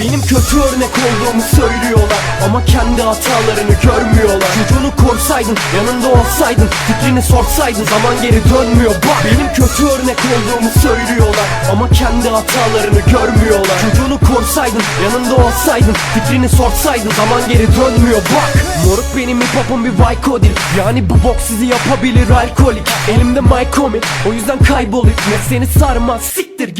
Benim kötü örnek olduğumu söylüyorlar. Ama kendi hatalarını görmüyorlar. Çocuğunu korsaydın yanında olsaydın Fikrini sorsaydın zaman geri dönmüyor. Bak benim kötü örnek olduğumu söylüyorlar. Ama kendi hatalarını görmüyorlar. Çocuğunu korsaydın yanında olsaydın Fikrini sorsaydın zaman geri dönmüyor. Bak moruk benim hip hop'um bir Vycodil Yani bu bok sizi yapabilir alkolik. Elimde Mycomic o yüzden kaybolik. Ne seni sarmaz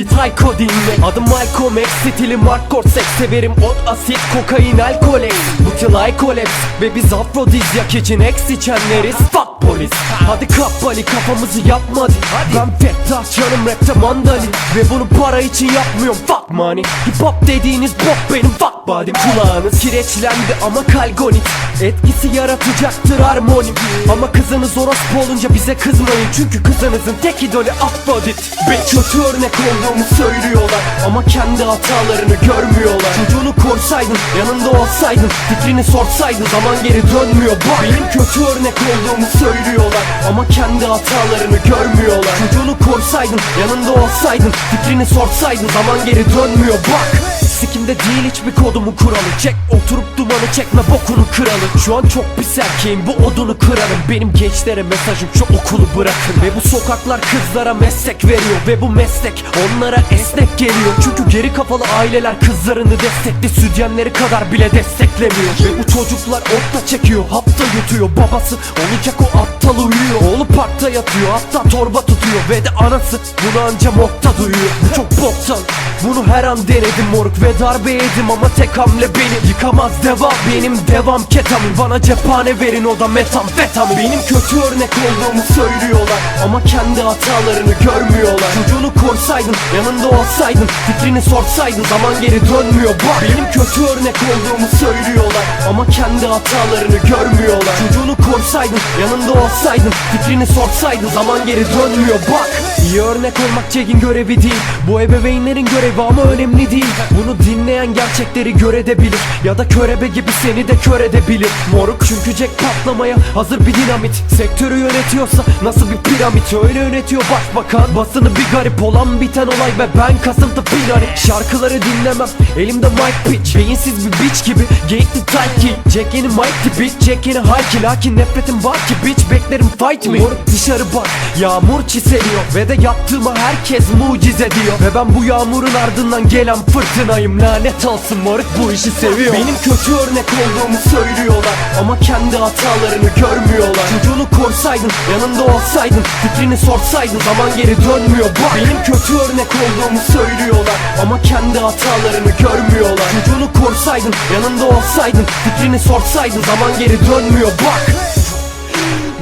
siktir git Hayko dinle Adım Malcolm X stilim hardcore seks Severim ot asit kokain alkol ex Bu I collapse ve biz afrodizyak için ex içenleriz. Fuck polis. Hadi kappali kafamızı yapmadı. Ben Fettah canım rapte mandali Ve bunu para için yapmıyorum fuck money. Hip hop dediğiniz bok benim fuck body'm Kulağınız kireçlendi ama kalgonit Etkisi yaratacaktır harmonim Ama kızınız orospu olunca bize kızmayın. Çünkü kızınızın tek idolü Afrodit. Ve kötü örnek olduğumu söylüyorlar. Ama kendi hatalarını görmüyorlar. Çocuğunu korsaydın yanında olsaydın Fikrini sorsaydın zaman geri dönmüyor. Bak benim kötü örnek olduğumu söylüyorlar Ama kendi hatalarını görmüyorlar. Çocuğunu korsaydın yanında olsaydın Fikrini sorsaydın zaman geri dönmüyor. Bak Sikimde değil hiçbir kodumu kuralı. Çek oturup dumanı çekme bokunu kralı Şu an çok pis erkeğim bu odunu kırarım. Benim gençlere mesajım şu okulu bırakın. Ve bu sokaklar kızlara meslek veriyor. Ve bu meslek onlara esnek geliyor. Çünkü geri kafalı aileler kızlarını destekli Sütyenleri kadar bile desteklemiyor. Ve bu çocuklar otla çekiyor hapta yutuyor. Babası olacak o aptal uyuyor. Oğlu parkta yatıyor hatta torba tutuyor. Ve de anası bunu anca mokta duyuyor. Bu çok boktan bunu her an denedim moruk ve darbe yedim ama tek hamle beni Yıkamaz devam benim devam ketamin Bana cephane verin o da metamfetamin Benim kötü örnek olduğumu söylüyorlar Ama kendi hatalarını görmüyorlar. Çocuğunu korsaydın yanında olsaydın Fikrini sorsaydın zaman geri dönmüyor. Bak benim kötü örnek olduğumu söylüyorlar Ama kendi hatalarını görmüyorlar. Çocuğunu korsaydın yanında olsaydın Fikrini sorsaydın zaman geri dönmüyor. Bak iyi örnek olmak Jack'in görevi değil. Bu ebeveynlerin görevi ama önemli değil. Bunu dinleyen gerçekleri görebilir Ya da körebe gibi seni de kör edebilir Moruk çünkü Jack patlamaya hazır bir dinamit. Sektörü yönetiyorsa nasıl bir piramit? Öyle yönetiyor başbakan. Basını bir garip olan biten olay ve ben kasıntı pinari Şarkıları dinlemem. Elimde mic pitch. Beyinsiz bir bitch gibi. Geyikli tight ki Jack yeni mic tipi Jack yeni high ki Lakin nefretim var ki bitch. Beklerim fight me. Moruk dışarı bak. Yağmur çiseliyor. Ve de yaptığıma herkes mucize diyor. Ve ben bu yağmurun ardından gelen fırtınayım. Lanet olsun moruk bu işi seviyor. Benim kötü örnek olduğumu söylüyorlar. Ama kendi hatalarını görmüyorlar. Çocuğunu korsaydın yanında olsaydın Fikrini sorsaydın zaman geri dönmüyor. Bak benim kötü örnek olduğumu söylüyorlar. Ama kendi hatalarını görmüyorlar. Çocuğunu korsaydın yanında olsaydın Fikrini sorsaydın zaman geri dönmüyor. Bak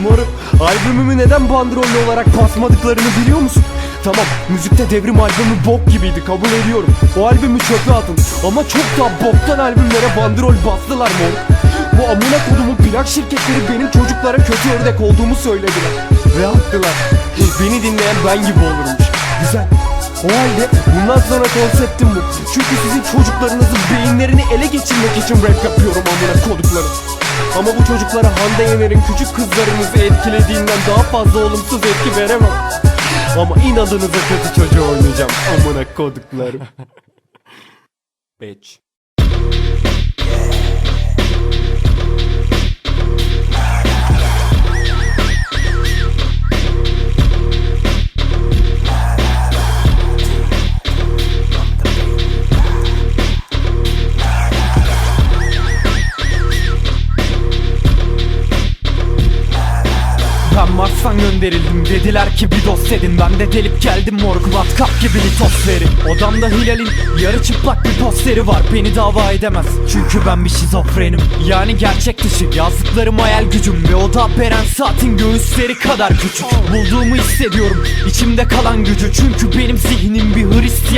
Moruk albümümü neden bandrollü olarak basmadıklarını biliyor musun? Tamam müzikte devrim albümü bok gibiydi kabul ediyorum. O albümü çöpe atın. Ama çok daha boktan albümlere bandrol bastılar moruk Bu amına kodumun plak şirketleri benim çocuklara kötü örnek olduğumu söylediler. Ve haklılar Beni dinleyen ben gibi olurmuş. Güzel. O halde bundan sonra konseptim bu. Çünkü sizin çocuklarınızın beyinlerini ele geçirmek için rap yapıyorum amına koduklarım ama bu çocuklara Hande Yener'in küçük kızlarınızı etkilediğinden daha fazla olumsuz etki veremem. Ama inadınıza kötü çocuğu oynayacağım amına koduklarım. Bitch. Gönderildim dediler ki bir dost edin. Ben de delip geldim moruk matkap gibi litos verin. Odamda Hilal'in yarı çıplak bir posteri var. Beni dava edemez çünkü ben bir şizofrenim. Yani gerçek dışı yazdıklarım hayal gücüm. Ve o da Beren Saat'in göğüsleri kadar küçük. Bulduğumu hissediyorum içimde kalan gücü. Çünkü benim zihnim bir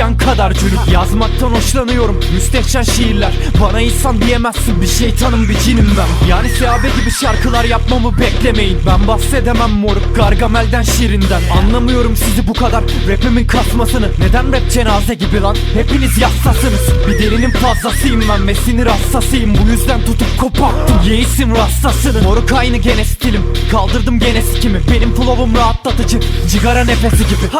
Hristiyan kadar cülük Yazmaktan hoşlanıyorum. Müstehcen şiirler. Bana insan diyemezsin. Bir şeytanım bir cinim ben. Yani Seabe gibi şarkılar yapmamı beklemeyin. Ben bahsedemem moruk Gargamel'den şirinden Anlamıyorum sizi bu kadar rapimin kasmasını. Neden rap cenaze gibi lan? Hepiniz yassasınız Bir delinin fazlasıyım ben ve sinir hassasıyım Bu yüzden tutup koparttım. Yeisim rastasını. Moruk aynı gene stilim. Kaldırdım gene sikimi Benim flow'um rahatlatıcı. Cigara nefesi gibi